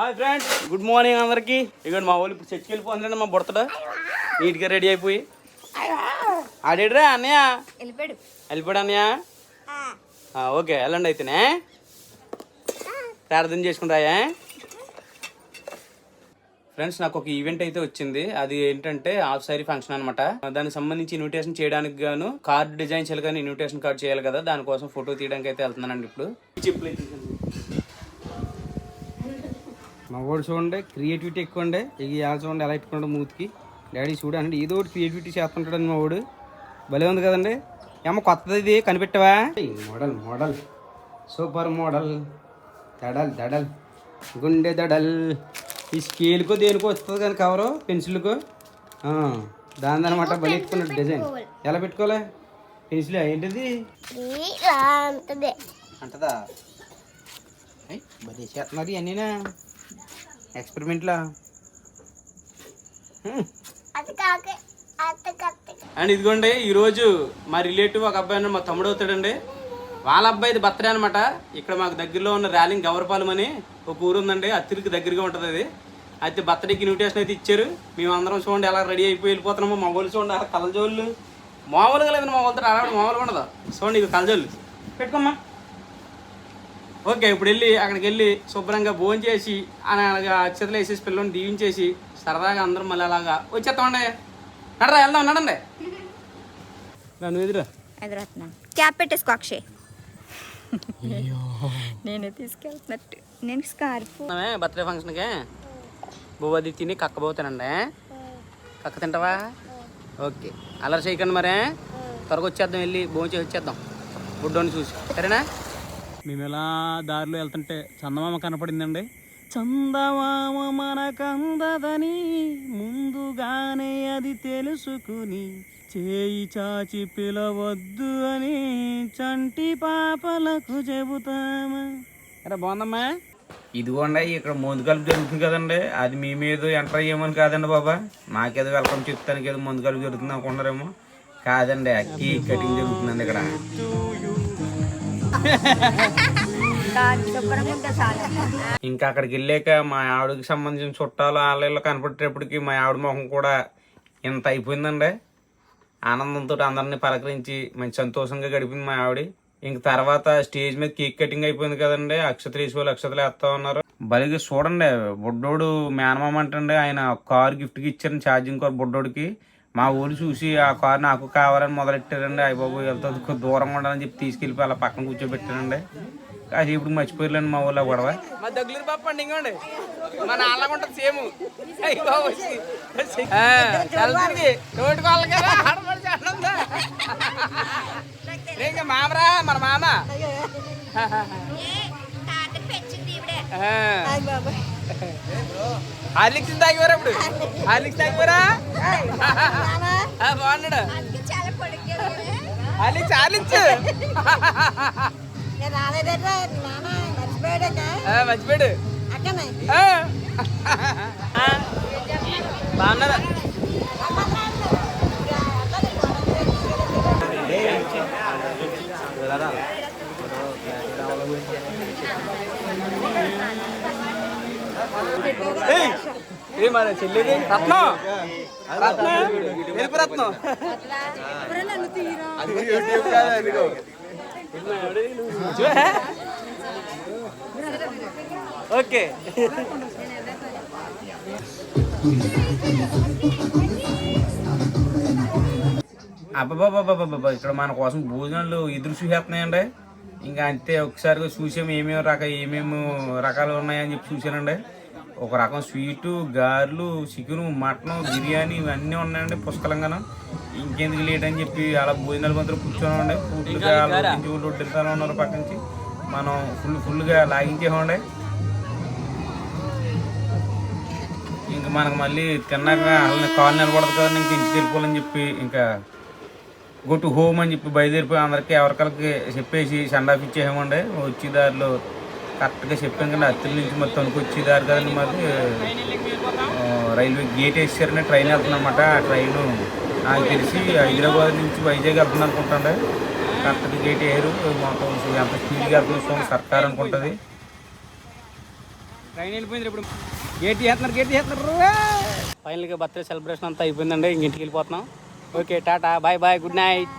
Hi friends good morning అందరికి. ఇక్కడ మా వాళ్ళు ఇప్పుడు చర్చికి వెళ్ళిపోతుందండి మా బుడతడు. నీట్గా రెడీ అయిపోయి. ఆడేడ్రా అన్నయ్య? వెళ్ళిపోయాడు. వెళ్ళిపోయాడు అన్నయ్య? ఆ, ఓకే వెళ్ళండి అయితేనే. ప్రార్థన చేసుకుంటాయా ఫ్రెండ్స్ నాకు ఒక ఈవెంట్ అయితే వచ్చింది. అది ఏంటంటే హాఫ్ సారీ ఫంక్షన్ అనమాట దానికి సంబంధించి ఇన్విటేషన్ చేయడానికి గాను కార్డ్ డిజైన్ చేయాలి కానీ ఇన్విటేషన్ కార్డ్ చేయాలి కదా దానికోసం ఫోటో తీయడానికి అయితే వెళ్తున్నానండి ఇప్పుడు. మా వాడు చూడండి క్రియేటివిటీ ఎక్కువ ఉండే ఇక ఇవాళ చూడండి ఎలా పెట్టుకుంటే మూతికి. డాడీ చూడండి ఏదో ఒకటి క్రియేటివిటీ చేస్తుంటాడు మా వాడు భలే ఉంది కదండి. ఏమో కొత్తది ఇది కనిపెట్టవా? Model model. Super model. దడల్ దడల్. గుండె దడల్. ఈ స్కేల్కో దేనికో వస్తుంది కానీ కవరు పెన్సిల్కో. దాని అనమాట బలి పెట్టుకున్నాడు డిజైన్. ఎలా పెట్టుకోలే పెన్సిల్? ఏంటిది? అంటదా భలే చేస్తున్నారు ఇవన్నీనా ఎక్స్పెరిమెంట్లా కత్త అండ్ ఇదిగోండి ఈరోజు మా రిలేటివ్ ఒక అబ్బాయి మా తమ్ముడు అవుతాడండి. వాళ్ళ అబ్బాయిది బర్త్డే అనమాట ఇక్కడ మాకు దగ్గరలో ఉన్న ర్యాలింగ్ గవరపాలెం అని ఒక ఊరు ఉందండి అత్తిరికి దగ్గరగా ఉంటుంది అది. అయితే బర్త్డేకి ఇన్విటేషన్ అయితే ఇచ్చారు. మేము అందరం చూడండి ఎలా రెడీ అయిపోయి వెళ్ళిపోతున్నాము మా వాళ్ళు చూడండి ఆ కలజోళ్ళు మామూలుగా లేదండి మా వాళ్ళతో రావడం మామూలుగా ఉండదు. చూడండి ఇది కలజోళ్ళు పెట్టుకోమ్మా. ఓకే ఇప్పుడు వెళ్ళి అక్కడికి వెళ్ళి శుభ్రంగా భోజనం చేసి అలాగా అక్షతలు వేసేసి పిల్లల్ని దీవించేసి సరదాగా అందరం మళ్ళీ అలాగా వచ్చేస్తామండి నడరా వెళ్దాం నడండి. నన్ను ఎదురా. ఎదురుతున్నాను క్యాప్ పెట్టేసుకో అక్షయ్. నేనే తీసుకెళ్తున్నట్టు. నేను స్కార్ఫ్. బర్త్డే ఫంక్షన్కి? బువ్వది తిని కక్కబోతానండి. కక్క తింటావా? ఓకే. అలర్ చేయకండి మరే. త్వరగా వచ్చేద్దాం వెళ్ళి భోజనం చేసి వచ్చేద్దాం. బుడ్డోని చూసి. సరేనా? మేము ఎలా దారిలో వెళ్తుంటే చందమామ కనపడిందండి. చందమామ మనకందదని ముందుగానే అది తెలుసుకుని చేయి చాచి పిలవద్దు అని చంటి పాపలకు చెబుతామా. అరే బాగుందమ్మా? ఇదిగోండి ఇక్కడ ముందు కలుపు జరుగుతుంది కదండి. అది మీ మీద ఎంటర్ అయ్యేమని కాదండి బాబా. మాకేదో వెల్కమ్ చెప్తానికి ఏదో ముందు కలుపు జరుగుతుంది అనుకుంటారేమో కాదండి కేక్ కటింగ్ జరుగుతుందండి ఇక్కడ. ఇంకా అక్కడికి వెళ్ళాక మా ఆవిడకి సంబంధించిన చుట్టాలు ఆలయాల్లో కనపడేటప్పటికి మా ఆవిడ మొహం కూడా ఇంత అయిపోయిందండి. ఆనందంతో అందరిని పలకరించి మంచి సంతోషంగా గడిపింది మా ఆవిడ. ఇంక తర్వాత స్టేజ్ మీద కేక్ కటింగ్ అయిపోయింది కదండి. అక్షతలు అక్షతలు వేస్తా ఉన్నారు. బలిగా చూడండి బుడ్డోడు మేనమామ అంటే ఆయన కార్ గిఫ్ట్కి ఇచ్చారు ఛార్జింగ్ కార్ బుడ్డోడికి. మా ఊరు చూసి ఆ కార్ నాకు కావాలని మొదలెట్టారండి. అయ్య బాబు వెళ్తుంది కొంచెం దూరంగా ఉండాలని చెప్పి తీసుకెళ్ళిపోయి అలా పక్కన కూర్చోబెట్టారండి కాసి ఇప్పుడు మర్చిపోయారండి మా ఊళ్ళో గొడవ. మా దగ్గర ఇంకోండి. మా నాన్నగా ఉంటుంది సేమ్. ఇంకా మామరా మన మామ? హార్లిక్స్ తాగిపోరా ఇప్పుడు? హార్లిక్స్. తాగిపోరా బాగున్నాడు. Horlicks Horlicks. మర్చిపోయాడు. బాగున్నారా ఏ మన చెల్లిది? రత్నం! రత్నం? రత్నం. ఓకే. అబ్బాబాబాబాబా ఇక్కడ మన కోసం భోజనాలు ఎదురు చూసేస్తున్నాయండి. ఇంకా అంతే ఒకసారిగా చూసాము ఏమేమి రక ఏమేమి రకాలు ఉన్నాయని చెప్పి చూశానండి. ఒక రకం స్వీటు గారెలు చికెను మటన్ బిర్యానీ ఇవన్నీ ఉన్నాయండి పుష్కలంగాను ఇంకెందుకు లేట్ అని చెప్పి అలా భోజనాల మధ్య కూర్చోనండి పూర్తిగా వడ్డిస్తానే ఉన్నారు పక్క నుంచి. మనం ఫుల్ ఫుల్గా లాగించేమండి ఇంకా మనకు మళ్ళీ తిన్నాక కాలు నిలబడదు కదండి ఇంక ఇంటికి వెళ్ళిపోవాలని చెప్పి ఇంకా గో టు హోమ్ అని చెప్పి బయలుదేరిపోయి అందరికీ ఎవరికలకి చెప్పేసి సెండ్ ఆఫ్ ఇచ్చేసామండి వచ్చే దారిలో కరెక్ట్గా చెప్పాం కానీ అత్తిల నుంచి మరి తణుకు వచ్చే దారి కదండి ఆ, రైల్వే గేట్ వేసారని ట్రైన్ వెళ్తుందన్నమాట ఆ ట్రైన్ నాకు తెలిసి హైదరాబాద్ నుంచి వైజాగ్ వెళ్తుంది అనుకుంటాండే. కరెక్ట్గా గేట్ వేయరు. మొత్తం ఎంత స్పీడ్గా వెళ్తుంది సర్కార్ అనుకుంటుంది. ట్రైన్ వెళ్ళిపోయింది ఇప్పుడు. గేట్ చేస్తున్నారు గేట్ చేస్తున్నారు ఫైనల్గా బర్త్డే సెలబ్రేషన్ అంతా అయిపోయిందండి. ఇంక ఇంటికి వెళ్ళిపోతున్నాం. Okay tata. Bye bye. Good night.